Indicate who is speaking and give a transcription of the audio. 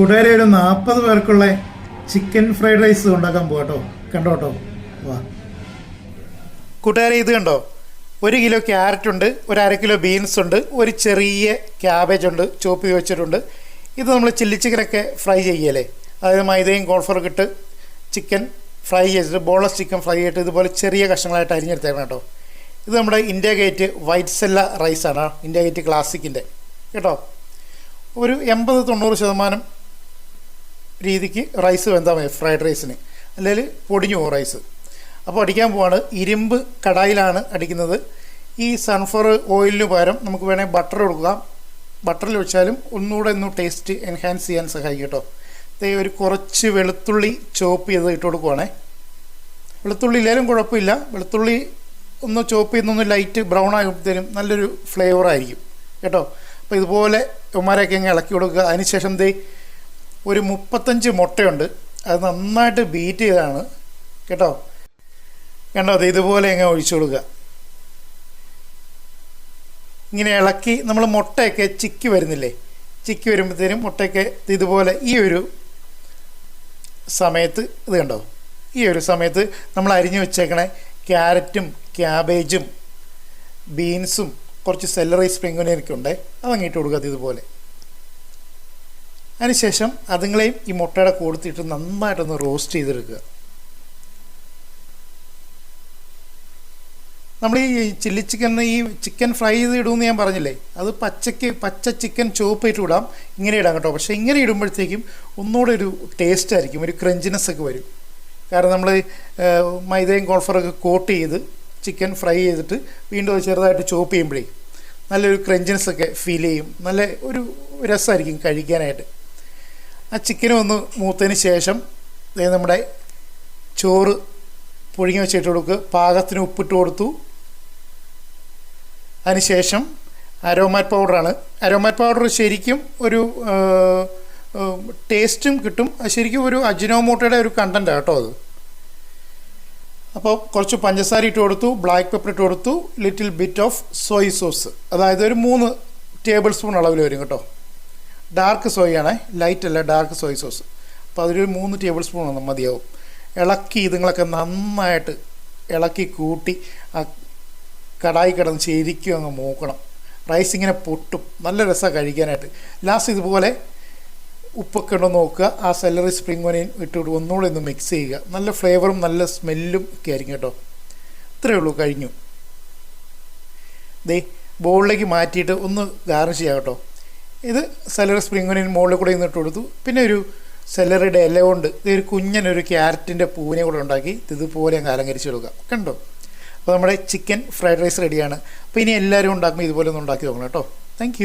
Speaker 1: കൂട്ടുകാരെ ഒരു നാൽപ്പത് പേർക്കുള്ള ചിക്കൻ ഫ്രൈഡ് റൈസ് ഉണ്ടാക്കാൻ പോകട്ടോ കണ്ടോട്ടോ വാ. കൂട്ടുകാരെ ഇത് കണ്ടോ? ഒരു കിലോ ക്യാരറ്റ് ഉണ്ട് ഒരു അര കിലോ ബീൻസ് ഉണ്ട് ഒരു ചെറിയ ക്യാബേജ് ഉണ്ട് ചോപ്പ് വെച്ചിട്ടുണ്ട്. ഇത് നമ്മൾ ചില്ലി ചിക്കനൊക്കെ ഫ്രൈ ചെയ്യല്ലേ? അതായത് മൈദയും കോൺഫറൊക്കെ ഇട്ട് ചിക്കൻ ഫ്രൈ ചെയ്തിട്ട് ബോളസ് ചിക്കൻ ഫ്രൈ ചെയ്തിട്ട് ഇതുപോലെ ചെറിയ കഷ്ണങ്ങളായിട്ട് അരിഞ്ഞെടുത്തേക്കണം കേട്ടോ. ഇത് നമ്മുടെ ഇന്ത്യ ഗേറ്റ് വൈറ്റ് സെല്ല റൈസാണ്. ഇന്ത്യ ഗേറ്റ് ക്ലാസിക്കിന്റെ. കേട്ടോ? ഒരു എൺപത് തൊണ്ണൂറ് ശതമാനം രീതിക്ക് റൈസ് വെന്താൽ മതി ഫ്രൈഡ് റൈസിന് അല്ലെങ്കിൽ പൊടിഞ്ഞു പോകും റൈസ് അപ്പോൾ അടിക്കാൻ പോവാണ്. ഇരുമ്പ് കടായിലാണ് അടിക്കുന്നത്. ഈ സൺഫ്ലവർ ഓയിലിന് പകരം നമുക്ക് വേണമെങ്കിൽ ബട്ടർ കൊടുക്കാം ബട്ടറിൽ വെച്ചാലും ഒന്നുകൂടെ ഒന്ന് ടേസ്റ്റ് എൻഹാൻസ് ചെയ്യാൻ സഹായിക്കും കേട്ടോ. ദേ ഒരു കുറച്ച് വെളുത്തുള്ളി ചോപ്പ് ചെയ്ത് ഇട്ട് കൊടുക്കുവാണേ. വെളുത്തുള്ളി ഇല്ലാലും കുഴപ്പമില്ല. വെളുത്തുള്ളി ഒന്ന് ചോപ്പ് ചെയ്യുന്നൊന്ന് ലൈറ്റ് ബ്രൗൺ ആകുമ്പോഴത്തേനും നല്ലൊരു ഫ്ലേവർ ആയിരിക്കും കേട്ടോ. അപ്പോൾ ഇതുപോലെ ഉമ്മാരെയൊക്കെ അങ്ങ് ഇളക്കി കൊടുക്കുക. അതിനുശേഷം ദേ ഒരു മുപ്പത്തഞ്ച് മുട്ടയുണ്ട്. അത് നന്നായിട്ട് ബീറ്റ് ചെയ്താണ്. കേട്ടോ? കണ്ടോ? അത് ഇതുപോലെ ഇങ്ങനെ ഒഴിച്ചു കൊടുക്കുക. ഇങ്ങനെ ഇളക്കി നമ്മൾ മുട്ടയൊക്കെ ചിക്കി വരുന്നില്ലേ? ചിക്കി വരുമ്പോഴത്തേനും മുട്ടയൊക്കെ ഇതുപോലെ ഈ ഒരു സമയത്ത് ഇത് കണ്ടോ? ഈ ഒരു സമയത്ത് നമ്മൾ അരിഞ്ഞു വെച്ചേക്കണ ക്യാരറ്റും ക്യാബേജും ബീൻസും കുറച്ച് സെല്ലറി സ്പ്രിങ്ങിനൊക്കെ ഉണ്ട് അതങ്ങിട്ട് കൊടുക്കുക ഇതുപോലെ. അതിനുശേഷം അതുങ്ങളെയും ഈ മുട്ടയുടെ കൊടുത്തിട്ട് നന്നായിട്ടൊന്ന് റോസ്റ്റ് ചെയ്തെടുക്കുക. നമ്മൾ ഈ ചില്ലി ചിക്കൻ ഈ ചിക്കൻ ഫ്രൈ ചെയ്ത് ഇടുമെന്ന് ഞാൻ പറഞ്ഞില്ലേ? അത് പച്ചയ്ക്ക് പച്ച ചിക്കൻ ചോപ്പ് ഇടാം. ഇങ്ങനെ ഇടാം കേട്ടോ. പക്ഷേ ഇങ്ങനെ ഇടുമ്പോഴത്തേക്കും ഒന്നുകൂടെ ഒരു ടേസ്റ്റ് ആയിരിക്കും ഒരു ക്രഞ്ചിനെസ് ഒക്കെ വരും. കാരണം നമ്മൾ മൈദയും കോൾഫറൊക്കെ കോട്ട് ചെയ്ത് ചിക്കൻ ഫ്രൈ ചെയ്തിട്ട് വീണ്ടും അത് ചെറുതായിട്ട് ചോപ്പ് ചെയ്യുമ്പോഴേ നല്ലൊരു ക്രഞ്ചിനെസ് ഒക്കെ ഫീൽ ചെയ്യും. നല്ല ഒരു രസമായിരിക്കും കഴിക്കാനായിട്ട്. ആ ചിക്കൻ ഒന്ന് മൂത്തതിന് ശേഷം നമ്മുടെ ചോറ് പുഴുങ്ങി വെച്ചിട്ട് കൊടുക്കുക പാകത്തിന് ഉപ്പിട്ട് കൊടുത്തു. അതിനുശേഷം അരോമാറ്റ് പൗഡറാണ് അരോമാറ്റ് പൗഡർ ശരിക്കും ഒരു ടേസ്റ്റും കിട്ടും. ശരിക്കും ഒരു അജിനോമോട്ടയുടെ ഒരു കണ്ടന്റാണ് കേട്ടോ അത്. അപ്പോൾ കുറച്ച് പഞ്ചസാര ഇട്ട് കൊടുത്തു ബ്ലാക്ക് പെപ്പർ ഇട്ട് കൊടുത്തു little bit of soy sauce അതായത് ഒരു മൂന്ന് ടേബിൾ സ്പൂൺ അളവിൽ വരും കേട്ടോ. ഡാർക്ക് സോയ് ആണ്. ലൈറ്റ് അല്ല ഡാർക്ക് സോയ സോസ് അപ്പോൾ അതൊരു മൂന്ന് ടേബിൾ സ്പൂൺ മതിയാവും. ഇളക്കി ഇതുങ്ങളൊക്കെ നന്നായിട്ട് ഇളക്കി കൂട്ടി ആ കടായി കിടന്ന് ശരിക്കും അങ്ങ് മൂക്കണം. റൈസ് ഇങ്ങനെ പൊട്ടും. നല്ല രസമാണ് കഴിക്കാനായിട്ട്. ലാസ്റ്റ് ഇതുപോലെ ഉപ്പൊക്കെ ഉണ്ടോ നോക്കുക. ആ സെലറി സ്പ്രിംഗ് ഒനിയൻ ഇട്ടുകൊണ്ട് ഒന്നുകൂടെ ഒന്ന് മിക്സ് ചെയ്യുക. നല്ല ഫ്ലേവറും നല്ല സ്മെല്ലും ഒക്കെ ആയിരിക്കും കേട്ടോ. ഇത്രയേ ഉള്ളൂ കഴിഞ്ഞു. ദേ ബോളിലേക്ക് മാറ്റിയിട്ട് ഒന്ന് ഗാർണിഷ് ചെയ്യാം കേട്ടോ. ഇത് സെലറി സ്പ്രിങ്ങിന് മുകളിൽ കൂടെ ഇന്നിട്ട് കൊടുത്തു. പിന്നെ ഒരു സെലറിയുടെ ഇല കൊണ്ട് ഇതൊരു കുഞ്ഞനൊരു ക്യാരറ്റിന്റെ പൂവിനെ കൂടെ ഉണ്ടാക്കി ഇതുപോലെ അങ്ങ് അലങ്കരിച്ച് കൊടുക്കുക കണ്ടോ? അപ്പോൾ നമ്മുടെ ചിക്കൻ ഫ്രൈഡ് റൈസ് റെഡിയാണ് അപ്പോൾ ഇനി എല്ലാവരും ഉണ്ടാക്കുമ്പോൾ ഇതുപോലെ ഒന്ന് ഉണ്ടാക്കി നോക്കണം കേട്ടോ. താങ്ക്